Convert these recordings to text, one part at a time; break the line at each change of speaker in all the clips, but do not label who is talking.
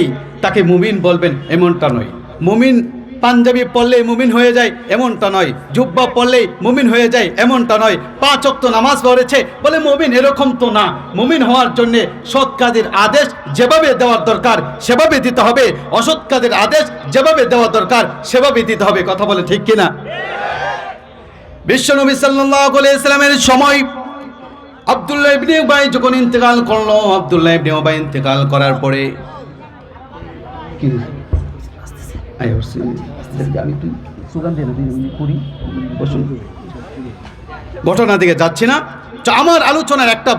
এই, তাকে মুমিন বলবেন, এমনটা নয়। মুমিন পাঞ্জাবি পড়লেই মুমিন হয়ে যায়, এমনটা নয়। জুব্বা পড়লেই মুমিন হয়ে যায়, এমনটা নয়। পাঁচ অক্ত নামাজ পড়েছে, বলে মুমিন এরকম তো না। মুমিন হওয়ার জন্যে সৎ কাজের আদেশ যেভাবে দেওয়ার দরকার, সেভাবে দিতে হবে। অসৎ কাজের আদেশ যেভাবে দেওয়া দরকার, সেভাবে দিতে হবে। কথা বলে ঠিক কিনা? বিশ্বনবী সাল্লাল্লাহু আলাইহি সাল্লামের সময় আব্দুল্লাহ ইবনে উবাই যখন ইন্তেকাল করল, আব্দুল্লাহ ইবনে উবাই ইন্তেকাল করার পরে কি। আমি একটু
সুগান দিয়ে করি।
বসুন। ঘটনা দিকে যাচ্ছি না। তো আমার আলোচনার একটা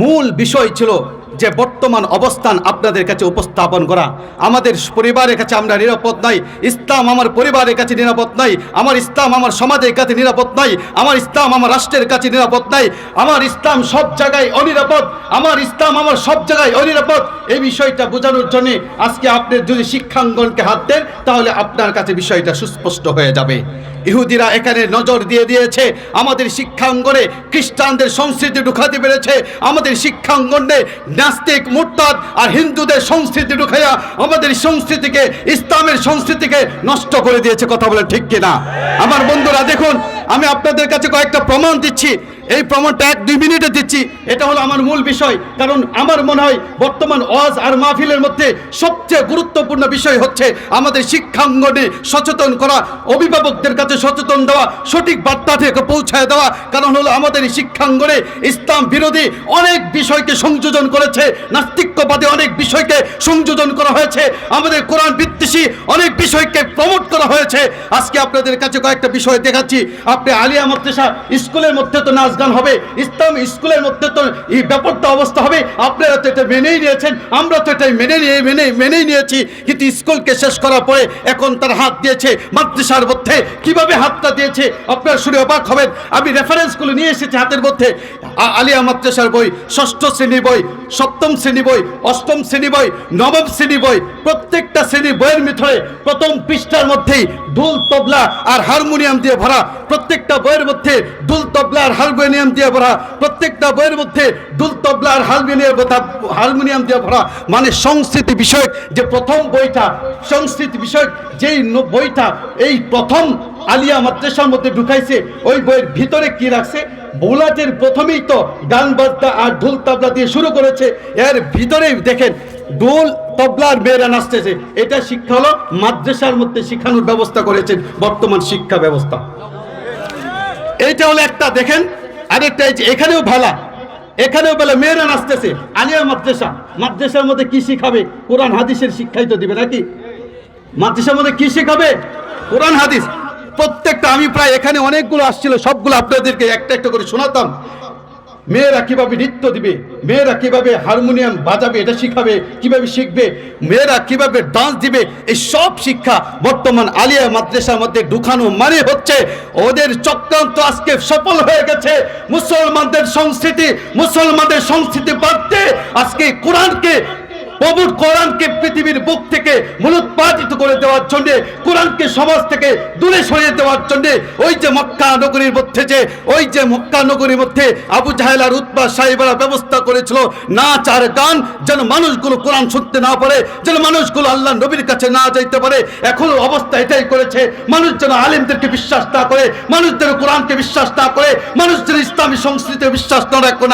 মূল বিষয় ছিল যে বর্তমান অবস্থান আপনাদের কাছে উপস্থাপন করা। আমাদের পরিবারের কাছে আমরা নিরাপদ নাই। ইসলাম আমার পরিবারের কাছে নিরাপদ নাই। আমার ইসলাম আমার সমাজের কাছে নিরাপদ নাই। আমার ইসলাম আমার রাষ্ট্রের কাছে নিরাপদ নাই। আমার ইসলাম সব জায়গায় অনিরাপদ। আমার ইসলাম আমার সব জায়গায় অনিরাপদ। এই বিষয়টা বোঝানোর জন্য আজকে আপনি যদি শিক্ষাঙ্গনকে হাত দেন, তাহলে আপনার কাছে বিষয়টা সুস্পষ্ট হয়ে যাবে। ইহুদিরা এখানে নজর দিয়ে দিয়েছে, আমাদের শিক্ষাঙ্গনে খ্রিস্টানদের সংস্কৃতি ঢুকাতে পেরেছে, আমাদের শিক্ষাঙ্গনে নাস্তিক, মুরতাদ আর হিন্দুদের সংস্কৃতি ঢুকাইয়া আমাদের সংস্কৃতিকে, ইসলামের সংস্কৃতিকে নষ্ট করে দিয়েছে, কথা বলে ঠিক কিনা? আমার বন্ধুরা, দেখুন, আমি আপনাদের কাছে কয়েকটা প্রমাণ দিচ্ছি। এই প্রমাণটা এক দুই মিনিটে দিচ্ছি। এটা হলো আমার মূল বিষয়, কারণ আমার মনে হয় বর্তমান ওয়াজ আর মাহফিলের মধ্যে সবচেয়ে গুরুত্বপূর্ণ বিষয় হচ্ছে আমাদের শিক্ষাঙ্গনে সচেতন করা, অভিভাবকদের কাছে সচেতন দেওয়া, সঠিক বার্তা থেকে পৌঁছায় দেওয়া। কারণ হলো আমাদের শিক্ষাঙ্গনে ইসলাম বিরোধী অনেক বিষয়কে সংযোজন করেছে নাস্তিক্যবাদী বিষয়কে সংযোজন করা হয়েছে। আমাদের কোরআন বিদ্বেষী অনেক বিষয়কে প্রমোট করা হয়েছে। আজকে আপনাদের কাছে কয়েকটা বিষয় দেখাচ্ছি। আপনি আলিয়া মাদ্রাসা স্কুলের মধ্যে তো নাচ গান হবে, ইসলাম স্কুলের মধ্যে তো এই ব্যাপারটা অবস্থা হবে। আপনারা তো এটা মেনেই নিয়েছেন, আমরা তো এটাই মেনে নিয়ে, মেনে, মেনেই নিয়েছি। কিন্তু স্কুলকে শেষ করার পরে এখন তার হাত দিয়েছে মাদ্রাসার মধ্যে। কীভাবে হাতটা দিয়েছে? আপনারা শুনে অবাক হবেন। আমি রেফারেন্সগুলো নিয়ে এসেছি হাতের মধ্যে। আলিয়া মাদ্রাসার বই, ষষ্ঠ শ্রেণি বই, সপ্তম শ্রেণি বই, অষ্টম শ্রেণি বই, নবম শ্রেণি বই, প্রত্যেকটা শ্রেণি বইয়ের ভিতরে প্রথম পৃষ্ঠার মধ্যেই ঢোল তবলা আর হারমোনিয়াম দিয়ে ভরা, প্রত্যেকটা বইয়ের মধ্যে ঢোল তবলা আর হারমোনিয়াম দিয়ে ভরা, প্রত্যেকটা বইয়ের মধ্যে ঢোল তবলা আর হারমোনিয়াম হারমোনিয়াম দিয়ে ভরা মানে সংস্কৃতি বিষয়ক যে প্রথম বইটা, সংস্কৃতি বিষয়ক যেই বইটা, এই প্রথম আলিয়া মাদ্রাসার মধ্যে ঢুকাইছে, ওই বইয়ের ভিতরে কি রাখছে? বোলাটের প্রথমেই তো গান বাজনা আর ঢোল তাবলা দিয়ে শুরু করেছে। এর ভিতরেই দেখেন ঢোল তবলার মেয়েরা নাচতেছে। এটা শিক্ষা হলো মাদ্রাসার মধ্যে শিখানোর ব্যবস্থা করেছেন বর্তমান শিক্ষা ব্যবস্থা। এইটা হলো একটা, দেখেন, আরেকটা এখানেও ভালা, এখানেও বলে মেয়েরা নাচতেছে, আলিয়া মাদ্রাসা। মাদ্রাসার মধ্যে কি শিখাবে? কোরআন, হাদিসের শিক্ষাই তো দিবে নাকি? মাদ্রাসার মধ্যে কি শিখাবে? কোরআন, হাদিস। প্রত্যেকটা, আমি প্রায় এখানে অনেকগুলো আসছিল, সবগুলো আপনাদেরকে একটা একটা করে শোনাতাম। মেয়েরা কীভাবে নৃত্য দিবে, মেয়েরা কীভাবে হারমোনিয়াম বাজাবে, এটা শিখাবে, কীভাবে শিখবে, মেয়েরা কীভাবে ডান্স দিবে, এই সব শিক্ষা বর্তমান আলিয়া মাদ্রাসার মধ্যে ঢুকানো মানে হচ্ছে ওদের চক্রান্ত আজকে সফল হয়ে গেছে। মুসলমানদের সংস্কৃতি মুসলমানদের সংস্কৃতি বাড়তে আজকে কোরআনকে প্রভুর কোরআনকে পৃথিবীর বুক থেকে মূলোৎপাদিত করে দেওয়ার জন্য, কোরআনকে সমাজ থেকে দূরে সরিয়ে দেওয়ার জন্য, ওই যে মক্কা নগরীর মধ্যে যে, ওই যে মক্কা নগরীর মধ্যে আবু জাহেল আর উৎপা সাহেবরা ব্যবস্থা করেছিল নাচ আর গান, যেন মানুষগুলো কোরআন শুনতে না পারে, যেন মানুষগুলো আল্লাহ নবীর কাছে না যাইতে পারে। এখন অবস্থা এটাই করেছে, মানুষ যেন আলিমদেরকে বিশ্বাস না করে, মানুষ যেন কোরআনকে বিশ্বাস না করে, মানুষ যেন ইসলামী সংস্কৃতিতে বিশ্বাস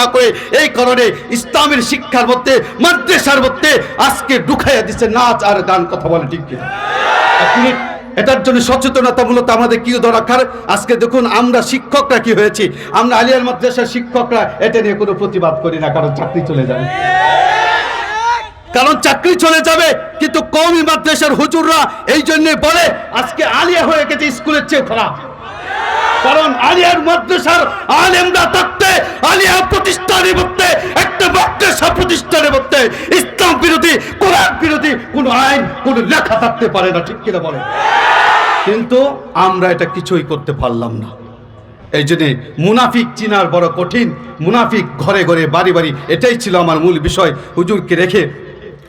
না করে। এই কারণে ইসলামের শিক্ষার মধ্যে, মাদ্রাসার মধ্যে আজকে ঢুকাইয়া দিচ্ছে নাচ আর গান কথা বলে, ঠিক কিনা? এটার জন্য সচেতনতা মূলত আমাদের কি দরকার? আজকে দেখুন, আমরা শিক্ষকরা কি হয়েছি? আমরা আলিয়ার মাদ্রাসার শিক্ষকরা এটা নিয়ে কোনো প্রতিবাদ করি না, কারণ চাকরি চলে যাবে। কারণ চাকরি চলে যাবে, কিন্তু কমই মাদ্রাসার হুজুররা এই জন্য বলে, আজকে আলিয়া হয়ে গেছে স্কুলের চেয়ে খারাপ। কারণ আলিয়ার মাদ্রাসার আলেমরা থাকতে, আলিয়া প্রতিষ্ঠানের মধ্যে, একটা মাদ্রাসা প্রতিষ্ঠানের মধ্যে বিরোধী, কোরআন বিরোধী, কোনো আইন, কোনো লেখা থাকতে পারে না, ঠিক কিনা বলে কিন্তু আমরা এটা কিছুই করতে পারলাম না। এই জন্যে মুনাফিক চিনার বড় কঠিন, মুনাফিক ঘরে ঘরে বাড়ি বাড়ি, এটাই ছিল আমার মূল বিষয়। হুজুরকে রেখে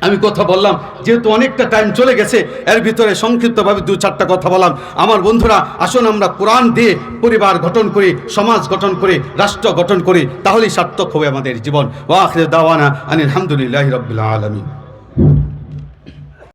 আমি কথা বললাম, যেহেতু অনেকটা টাইম চলে গেছে, এর ভিতরে সংক্ষিপ্তভাবে দু চারটা কথা বললাম। আমার বন্ধুরা, আসুন আমরা কোরআন দিয়ে পরিবার গঠন করি, সমাজ গঠন করি, রাষ্ট্র গঠন করি, তাহলেই সার্থক হবে আমাদের জীবন। ওয়াহ দাওয়ানা আনিল আলহামদুলিল্লাহ রবিল্লা আলমী